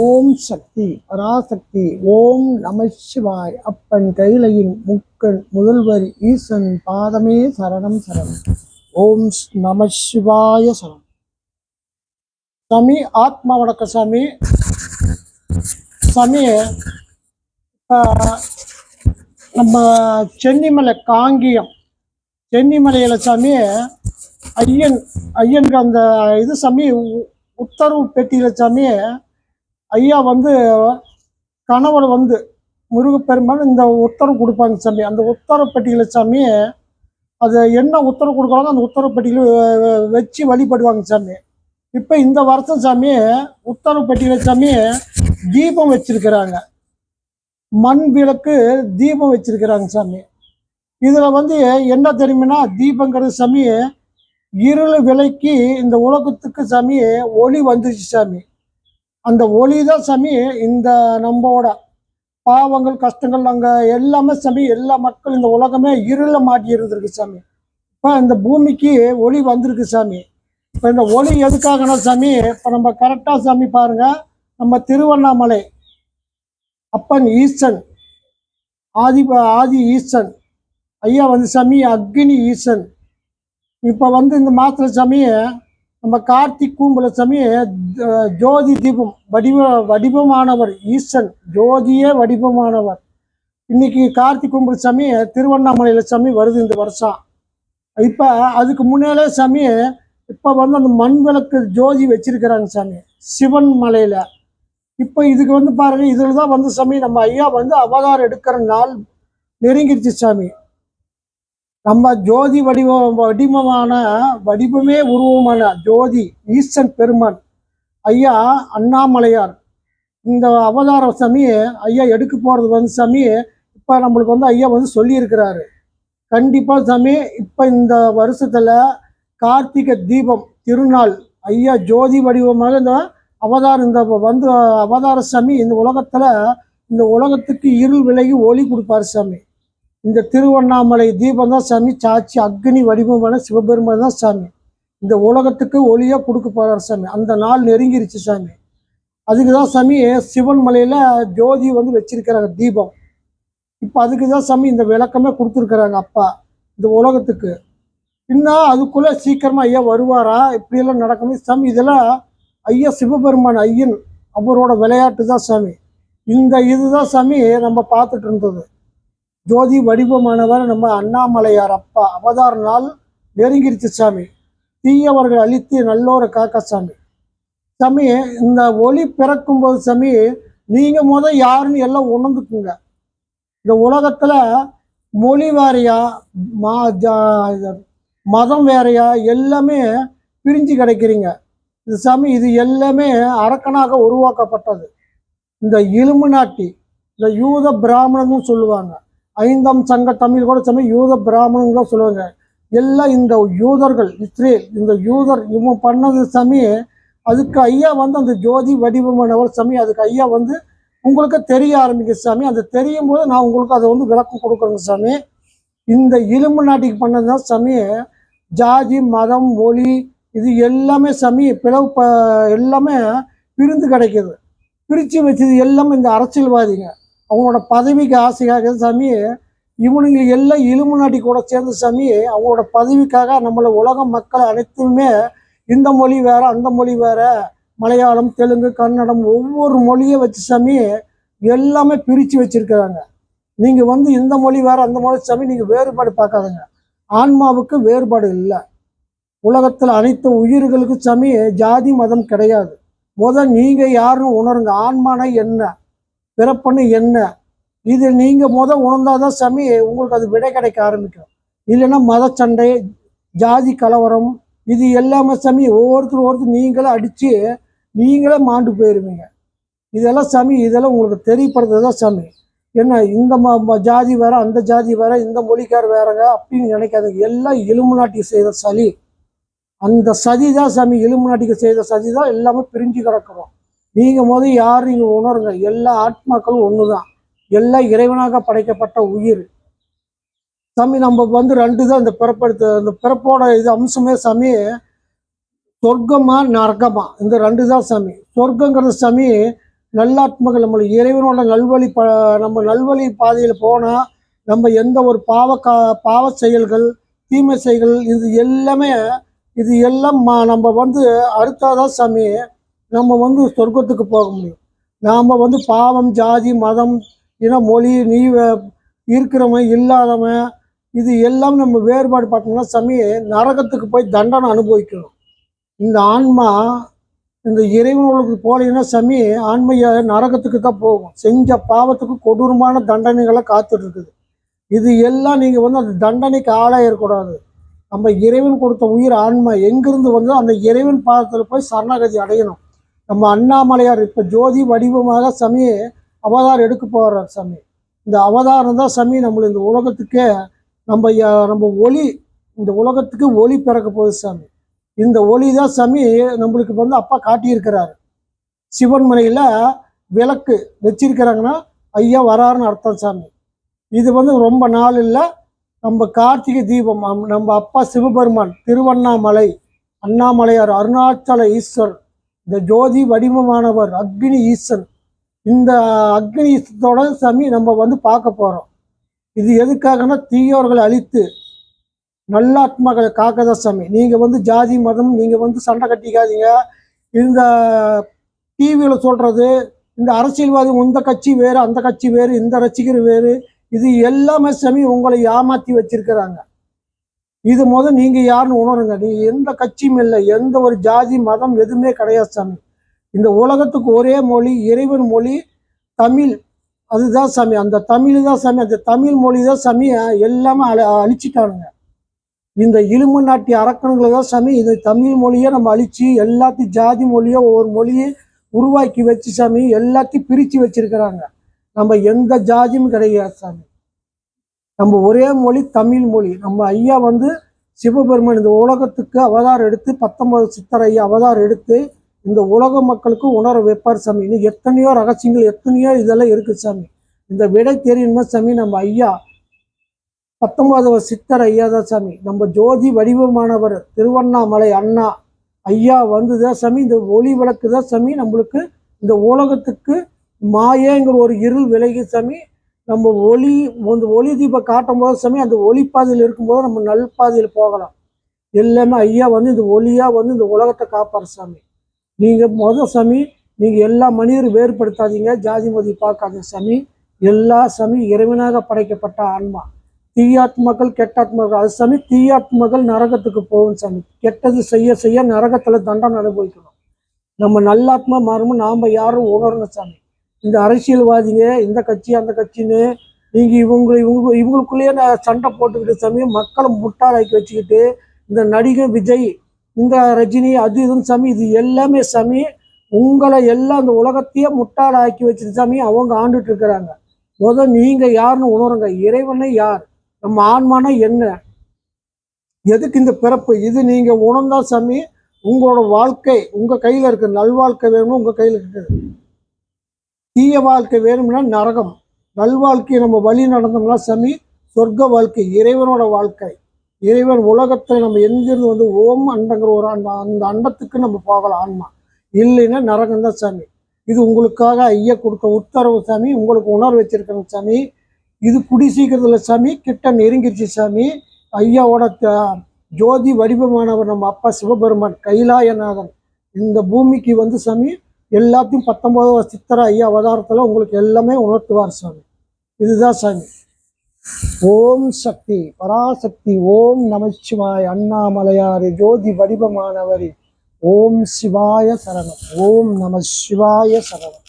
ஓம் சக்தி பராசக்தி ஓம் நம சிவாய். அப்பன் கைலையின் முக்கன் முதல்வர் ஈசன் பாதமே சரணம் சரணம். ஓம் நம சிவாய சரணம். சாமி ஆத்மா வணக்க சாமி. சாமி நம்ம சென்னிமலை காங்கியம். சென்னிமலையில சாமி ஐயன் ஐயனுக்கு அந்த இது சாமி உத்தரவு பெட்டியில சாமி ஐயா வந்து கணவர் வந்து முருகப்பெருமான் இந்த உத்தரவு கொடுப்பாங்க சாமி. அந்த உத்தரவு பெட்டியில் சாமி அது என்ன உத்தரவு கொடுக்குறாங்க அந்த உத்தரவு பெட்டியில் வச்சு வழிபடுவாங்க சாமி. இப்போ இந்த வருஷம் சாமி உத்தரவு பெட்டியில் சாமி தீபம் வச்சிருக்கிறாங்க. மண் விளக்கு தீபம் வச்சிருக்கிறாங்க சாமி. இதில் வந்து என்ன தெரியுமுன்னா தீபங்கிறது சாமி இருள் விலைக்கு இந்த உலகத்துக்கு சாமி ஒளி வந்துச்சு சாமி. அந்த ஒளி தான் சாமி இந்த நம்மோட பாவங்கள் கஷ்டங்கள் அங்கே எல்லாமே சாமி எல்லா மக்கள் இந்த உலகமே இருள மாட்டி இருந்திருக்கு சாமி. இப்போ இந்த பூமிக்கு ஒளி வந்திருக்கு சாமி. இப்போ இந்த ஒளி எதுக்காகனா சாமி இப்போ நம்ம கரெக்டாக சாமி பாருங்க. நம்ம திருவண்ணாமலை அப்பன் ஈசன் ஆதி ஆதி ஈசன் ஐயா வந்து சாமி அக்னி ஈசன் இப்போ வந்து இந்த மாதத்துல சாமி நம்ம கார்த்திக் கூம்புல சாமி ஜோதி தீபம் வடிவ வடிவமானவர் ஈசன் ஜோதியே வடிவமானவர். இன்னைக்கு கார்த்திக் கும்பல் சாமி திருவண்ணாமலையில சாமி வருது இந்த வருஷம். இப்போ அதுக்கு முன்னாலே சாமி இப்போ வந்து அந்த மண் விளக்கு ஜோதி வச்சிருக்கிறாங்க சாமி சிவன் மலையில. இப்போ இதுக்கு வந்து பாருங்க இதில் தான் வந்து சாமி நம்ம ஐயா வந்து அவதாரம் எடுக்கிற நாள் நெருங்கிருச்சு சாமி. நம்ம ஜோதி வடிவம் வடிவமான வடிவமே உருவமான ஜோதி ஈசன் பெருமான் ஐயா அண்ணாமலையார். இந்த அவதார சாமி ஐயா எடுக்க போகிறது வந்து சாமி இப்போ நம்மளுக்கு வந்து ஐயா வந்து சொல்லியிருக்கிறாரு. கண்டிப்பாக சாமி இப்போ இந்த வருஷத்தில் கார்த்திகை தீபம் திருநாள் ஐயா ஜோதி வடிவமாக இந்த அவதாரம் இந்த வந்து அவதார சாமி இந்த உலகத்தில் இந்த உலகத்துக்கு இருள் விலகி ஒளி கொடுப்பாரு சாமி. இந்த திருவண்ணாமலை தீபம் தான் சாமி சாட்சி அக்னி வடிவமான சிவபெருமான் தான் சாமி. இந்த உலகத்துக்கு ஒளியாக கொடுக்க போகிறார் சாமி. அந்த நாள் நெருங்கிருச்சு சாமி. அதுக்கு தான் சாமி சிவன் மலையில் ஜோதி வந்து வச்சிருக்கிறாங்க தீபம். இப்போ அதுக்கு தான் சாமி இந்த விளக்கமே கொடுத்துருக்குறாங்க அப்பா இந்த உலகத்துக்கு. இன்னும் அதுக்குள்ளே சீக்கிரமாக ஐயா வருவாரா? இப்படியெல்லாம் நடக்கணும் சாமி இதெல்லாம் ஐயா சிவபெருமான் ஐயன் அவரோட விளையாட்டு தான் சாமி. இந்த இதுதான் சாமி நம்ம பார்த்துட்டு இருந்தது. ஜோதி வடிவமானவர் நம்ம அண்ணாமலையார் அப்பா. அவதார் நாள் நெருங்கிருச்சு சாமி. தீயவர்கள் அழித்து நல்லோரை காக்க சாமி. சாமி இந்த ஒளி பிறக்கும்போது சாமி நீங்க முத யாருன்னு எல்லாம் உணர்ந்துக்குங்க. இந்த உலகத்துல மொழி வேறையா மா ஜா- இது மதம் வேறையா எல்லாமே பிரிஞ்சு கிடைக்கிறீங்க. இது சாமி இது எல்லாமே அரக்கனாக உருவாக்கப்பட்டது. இந்த இலுமினாட்டி இந்த யூத பிராமணனும் சொல்லுவாங்க. ஐந்தாம் சங்க தமிழ் கூட சாமி யூத பிராமணன் சொல்லுவாங்க. எல்லாம் இந்த யூதர்கள் இஸ்ரேல் இந்த யூதர் இவன் பண்ணது சாமி அதுக்கு ஐயா வந்து அந்த ஜோதி வடிவமானவர் சாமி அதுக்கு ஐயா வந்து உங்களுக்கு தெரிய ஆரம்பிக்கிற சாமி அது தெரியும் போது நான் உங்களுக்கு அதை வந்து விளக்கம் கொடுக்குறேங்க சாமி. இந்த இலும்பு நாட்டிக்கு பண்ணது தான் சாமி ஜாதி மதம் மொழி இது எல்லாமே சாமி பிளவு ப எல்லாமே பிரிந்து கிடைக்குது. பிரித்து வச்சது எல்லாமே இந்த அரசியல்வாதிங்க. அவங்களோட பதவிக்கு ஆசையாக சாமி இவனுங்க எல்லாம் இலும்பு நாட்டி கூட சேர்ந்து சாமி அவங்களோட பதவிக்காக நம்மள உலக மக்கள் அனைத்துமே இந்த மொழி வேற அந்த மொழி வேற மலையாளம் தெலுங்கு கன்னடம் ஒவ்வொரு மொழியை வச்சு சாமி எல்லாமே பிரித்து வச்சுருக்கிறாங்க. நீங்கள் வந்து இந்த மொழி வேறு அந்த மொழி சாமி நீங்கள் வேறுபாடு பார்க்காதுங்க. ஆன்மாவுக்கு வேறுபாடு இல்லை. உலகத்தில் அனைத்து உயிர்களுக்கு சாமி ஜாதி மதம் கிடையாது. முத நீங்கள் யாருன்னு உணருங்க. ஆன்மானா என்ன? பிறப்புன்னு என்ன? இது நீங்கள் முத உணர்ந்தாதான் சாமி உங்களுக்கு அது விடை கிடைக்க ஆரம்பிக்கும். இல்லைன்னா மத சண்டை ஜாதி கலவரம் இது எல்லாமே சாமி ஒவ்வொருத்தர் ஒருத்தர் நீங்களே அடித்து நீங்களே மாண்டு போயிருவீங்க. இதெல்லாம் சாமி இதெல்லாம் உங்களுக்கு தெரியப்படுறது தான் சாமி. என்ன இந்த ம ம- ஜாதி வேற அந்த ஜாதி வேற இந்த மொழிக்கார் வேறங்க அப்படின்னு நினைக்காதீங்க. எல்லாம் எலும்பு எலும்புநாட்டிக்கு செய்த சளி அந்த சதி தான் சாமி எலும்புநாட்டிக்கு செய்த சதி தான் எல்லாமே பிரிஞ்சு கிடக்கிறோம். நீங்கள் போது யார் நீங்கள் உணருங்க? எல்லா ஆத்மாக்களும் ஒன்று தான் எல்லாம் இறைவனாக படைக்கப்பட்ட உயிர். சாமி நம்ம வந்து ரெண்டு தான் இந்த பிறப்படுத்த இந்த பிறப்போட இது அம்சமே சாமி சொர்க்கமா நரகமா? இந்த ரெண்டு தான் சாமி. சொர்க்கங்கிறது சாமி நல்லாத்மகள் நம்ம இறைவனோட நல்வழி ப நம்ம நல்வழி பாதையில் போனால் நம்ம எந்த ஒரு பாவ கா பாவ செயல்கள் தீமை செயல்கள் இது எல்லாமே இது எல்லாம் நம்ம வந்து அடுத்தாதான் சாமி நம்ம வந்து சொர்க்கத்துக்கு போக முடியும். நாம் வந்து பாவம் ஜாதி மதம் இன மொழி நீ வே- இருக்கிறவன் இல்லாதவன் இது எல்லாம் நம்ம வேறுபாடு பார்த்தோம்னா சமய நரகத்துக்கு போய் தண்டனை அனுபவிக்கணும். இந்த ஆன்மா இந்த இறைவனுக்கு போலீங்கன்னா சமி ஆன்மைய நரகத்துக்கு தான் போகும். செஞ்ச பாவத்துக்கு கொடூரமான தண்டனைகளை காத்துட்டு இருக்குது இது எல்லாம் நீங்கள் வந்து அந்த தண்டனைக்கு ஆளாயிடக்கூடாது நம்ம இறைவன் கொடுத்த உயிர் ஆன்மா எங்கிருந்து வந்து அந்த இறைவன் பாதத்தில் போய் சரணாகதி அடையணும். நம்ம அண்ணாமலையார் இப்போ ஜோதி வடிவமாக சமி அவதாரம் எடுக்க போகிறார் சாமி. இந்த அவதாரம் தான் சாமி நம்மளை இந்த உலகத்துக்கே நம்ம நம்ம ஒளி இந்த உலகத்துக்கு ஒளி பிறக்க போகுது சாமி. இந்த ஒளி தான் சாமி நம்மளுக்கு வந்து அப்பா காட்டியிருக்கிறாரு. சிவன்மனையில் விளக்கு வச்சிருக்கிறாங்கன்னா ஐயா வராருன்னு அர்த்தம் சாமி. இது வந்து ரொம்ப நாள் இல்லை நம்ம கார்த்திகை தீபம் அம்- நம்ம அப்பா சிவபெருமான் திருவண்ணாமலை அண்ணாமலையார் அருணாச்சல ஈஸ்வர் இந்த ஜோதி வடிவமானவர் அக்னி ஈசன். இந்த அக்னி ஈசத்தோட சாமி நம்ம வந்து பார்க்க போகிறோம் இது எதுக்காகன்னா தீயோர்களை அழித்து நல்லாத்மாக்களை காக்கதா சாமி. நீங்கள் வந்து ஜாதி மதம் நீங்கள் வந்து சண்டை கட்டிக்காதீங்க. இந்த டிவியில் சொல்கிறது இந்த அரசியல்வாதி இந்த கட்சி வேறு அந்த கட்சி வேறு இந்த ரசிகர் வேறு இது எல்லாமே சாமி உங்களை ஏமாற்றி வச்சிருக்கிறாங்க. இது முத நீங்கள் யாருன்னு உணருங்க. நீ எந்த கட்சியும் இல்லை. எந்த ஒரு ஜாதி மதம் எதுவுமே கிடையாது சாமி. இந்த உலகத்துக்கு ஒரே மொழி இறைவன் மொழி தமிழ். அதுதான் சாமி. அந்த தமிழ் தான் சாமி. அந்த தமிழ் மொழி தான் சாமி. எல்லாமே அழி அழிச்சிட்டானுங்க. இந்த இலும்பு நாட்டி அரக்கணங்களை தான் சாமி. இந்த தமிழ் மொழியை நம்ம அழிச்சு எல்லாத்தையும் ஜாதி மொழியோ ஒவ்வொரு மொழியை உருவாக்கி வச்சு சாமி எல்லாத்தையும் பிரித்து வச்சிருக்கிறாங்க. நம்ம எந்த ஜாதியும் கிடையாது சாமி. நம்ம ஒரே மொழி தமிழ் மொழி. நம்ம ஐயா வந்து சிவபெருமான் இந்த உலகத்துக்கு அவதாரம் எடுத்து பத்தொன்பது சித்தர் ஐயா அவதாரம் எடுத்து இந்த உலக மக்களுக்கு உணர வைப்பார் சாமி. இன்னும் எத்தனையோ ரகசியங்கள் எத்தனையோ இதெல்லாம் இருக்கு சாமி. இந்த விடை தெரியும் சாமி நம்ம ஐயா பத்தொன்பதாவது சித்தர் ஐயா தான் சாமி. நம்ம ஜோதி வடிவமானவர் திருவண்ணாமலை அண்ணா ஐயா வந்துதான் சாமி. இந்த ஒளி விளக்கு தான் சாமி. நம்மளுக்கு இந்த உலகத்துக்கு மாயேங்கிற ஒரு இருள் விலகி சாமி. நம்ம ஒளி அந்த ஒளி தீபம் காட்டும் போது சாமி அந்த ஒளி பாதையில் இருக்கும்போது நம்ம நல் பாதையில் போகலாம். எல்லாமே ஐயா வந்து இந்த ஒளியாக வந்து இந்த உலகத்தை காப்பார் சாமி. நீங்கள் முதல் சாமி நீங்கள் எல்லா மனிதரும் வேறுபடுத்தாதீங்க ஜாதி மதி பார்க்காத சாமி. எல்லா சாமி இறைவனாக படைக்கப்பட்ட ஆன்மா. தீயாத்மாக்கள் கெட்டாத்மாக்கள் அது சாமி தீயாத்மாக்கள் நரகத்துக்கு போகும் சாமி. கெட்டது செய்ய செய்ய நரகத்தில் தண்டனை அனுபவிக்கணும். நம்ம நல்லாத்மா மாறும் நாம் யாரும் உணரணும் சாமி. இந்த அரசியல்வாதிங்க இந்த கட்சி அந்த கட்சின்னு நீங்க இவங்க இவங்க இவங்களுக்குள்ளேயே நான் சண்டை போட்டுக்கிட்டு சாமி மக்களை முட்டாளாக்கி வச்சுக்கிட்டு இந்த நடிகர் விஜய் இந்த ரஜினி அது இதுன்னு சாமி இது எல்லாமே சாமி உங்களை எல்லாம் அந்த உலகத்தையே முட்டாளாக்கி வச்சுட்டு சாமி அவங்க ஆண்டுட்டு இருக்கிறாங்க. முதல் நீங்க யாருன்னு உணருங்க இறைவனை யார் நம்ம ஆன்மானா என்ன? எதுக்கு இந்த பிறப்பு? இது நீங்க உணர்ந்தா சாமி உங்களோட வாழ்க்கை உங்க கையில இருக்கு நல்வாழ்க்கை வேணும்னு உங்க கையில இருக்குது? தீய வாழ்க்கை வேணும்னா நரகம் நல்வாழ்க்கை நம்ம வழி நடந்தோம்னா சாமி சொர்க்க வாழ்க்கை இறைவனோட வாழ்க்கை. இறைவன் உலகத்தில் நம்ம எங்கிருந்து வந்து ஓம் அண்டங்கிற ஒரு அந்த அந்த அண்டத்துக்கு நம்ம போகலாம் ஆன்மா. இல்லைன்னா நரகம் தான் சாமி. இது உங்களுக்காக ஐயா கொடுத்த உத்தரவு சாமி உங்களுக்கு உணர்வு வச்சிருக்கணும் சாமி. இது குடி சீக்கிரத்தில் சாமி கிட்ட நெருங்கிருச்சு சாமி. ஐயாவோட த- ஜோதி வடிவமானவர் நம்ம அப்பா சிவபெருமான் கைலாயநாதன். இந்த பூமிக்கு வந்து சாமி எல்லாத்தையும் பத்தொன்பதாவது சித்திர ஐயா அவதாரத்தில் உங்களுக்கு எல்லாமே உணர்த்துவார் சாமி. இதுதான் சாமி. ஓம் சக்தி பராசக்தி ஓம் நமச்சிவாய் அண்ணாமலையாரி ஜோதி வடிவமானவரி. ஓம் சிவாய சரணம். ஓம் நம சிவாய சரணம்.